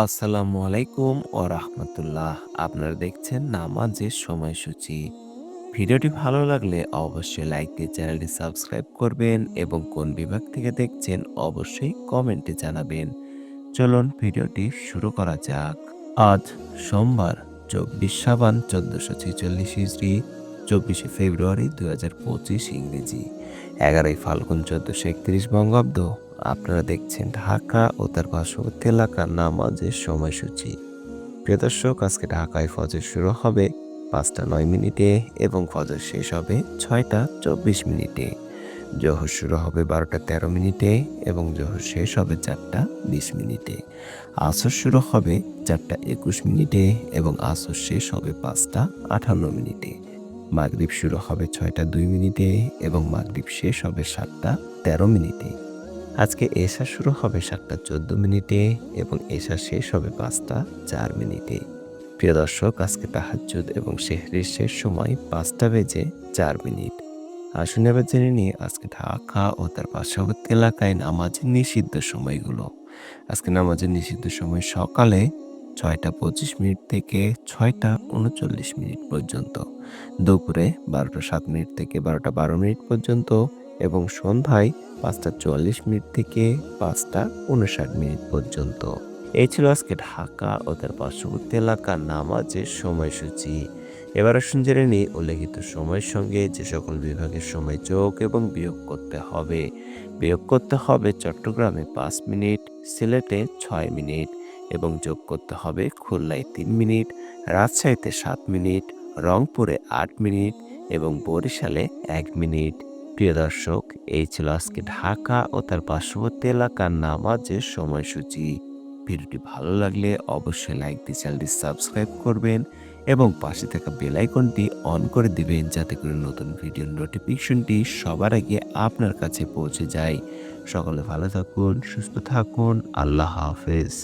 আসসালামু আলাইকুম ও রাহমাতুল্লাহ। আপনারা দেখছেন নামাজের সময়সূচি। ভিডিওটি ভালো লাগলে অবশ্যই লাইক দিয়ে চ্যানেলটি সাবস্ক্রাইব করবেন এবং কোন বিভাগ থেকে দেখছেন অবশ্যই কমেন্টে জানাবেন। চলুন ভিডিওটি শুরু করা যাক। আজ সোমবার, চব্বিশ সাবান চোদ্দশো ছেচল্লিশ হিজড়ি, চব্বিশে ফেব্রুয়ারি দু হাজার পঁচিশ ইংরেজি। এগারোই ফাল্গুন চোদ্দশো একত্রিশ বঙ্গাব্দ। আপনারা দেখছেন ঢাকা ও তার পার্শ্ববর্তী এলাকার নামাজের সময়সূচি। প্রিয় দর্শক, আজকে ঢাকায় ফজর শুরু হবে পাঁচটা নয় মিনিটে এবং ফজর শেষ হবে ছয়টা চব্বিশ মিনিটে। জোহর শুরু হবে বারোটা তেরো মিনিটে এবং জোহর শেষ হবে চারটা বিশ মিনিটে। আসর শুরু হবে চারটা একুশ মিনিটে এবং আসর শেষ হবে পাঁচটা আটান্ন মিনিটে। মাগরিব শুরু হবে ছয়টা দুই মিনিটে এবং মাগরিব শেষ হবে সাতটা তেরো মিনিটে। আজকে এশা শুরু হবে সাতটা চোদ্দ মিনিটে এবং এশা শেষ হবে পাঁচটা চার মিনিটে। প্রিয় দর্শক, আজকে তাহাজ্জুদ এবং শেহরির শেষ সময় পাঁচটা বেজে চার মিনিট। আসুন এবার জেনে নিয়ে আজকে ঢাকা ও তার পার্শ্ববর্তী এলাকায় নামাজের নিষিদ্ধ সময়গুলো। আজকে নামাজের নিষিদ্ধ সময় সকালে ছয়টা পঁচিশ মিনিট থেকে ছয়টা উনচল্লিশ মিনিট পর্যন্ত, দুপুরে বারোটা সাত মিনিট থেকে বারোটা বারো মিনিট পর্যন্ত এবং সন্ধ্যায় পাঁচটা চুয়াল্লিশ মিনিট থেকে পাঁচটা উনষাট মিনিট পর্যন্ত। এই ছিল আজকে ঢাকা ও তার পার্শ্ববর্তী এলাকার নামাজের সময়সূচি। এবার আসুন জেনে নিই উল্লেখিত সময়ের সঙ্গে যে সকল বিভাগের সময় যোগ এবং বিয়োগ করতে হবে। বিয়োগ করতে হবে চট্টগ্রামে পাঁচ মিনিট, সিলেটে ছয় মিনিট এবং যোগ করতে হবে খুলনায় তিন মিনিট, রাজশাহীতে সাত মিনিট, রংপুরে আট মিনিট এবং বরিশালে এক মিনিট। প্রিয় দর্শক, এই ছিল আজকে ঢাকা ও তার পার্শ্ববর্তী এলাকার নামাজের সময়সূচি। ভিডিওটি ভালো লাগলে অবশ্যই লাইক দিয়ে চ্যানেলটি সাবস্ক্রাইব করবেন এবং পাশে থাকা বেল আইকনটি অন করে দিবেন যাতে করে নতুন ভিডিওর নোটিফিকেশনটি সবার আগে আপনার কাছে পৌঁছে যায়। সকলে ভালো থাকুন, সুস্থ থাকুন, আল্লাহ হাফেজ।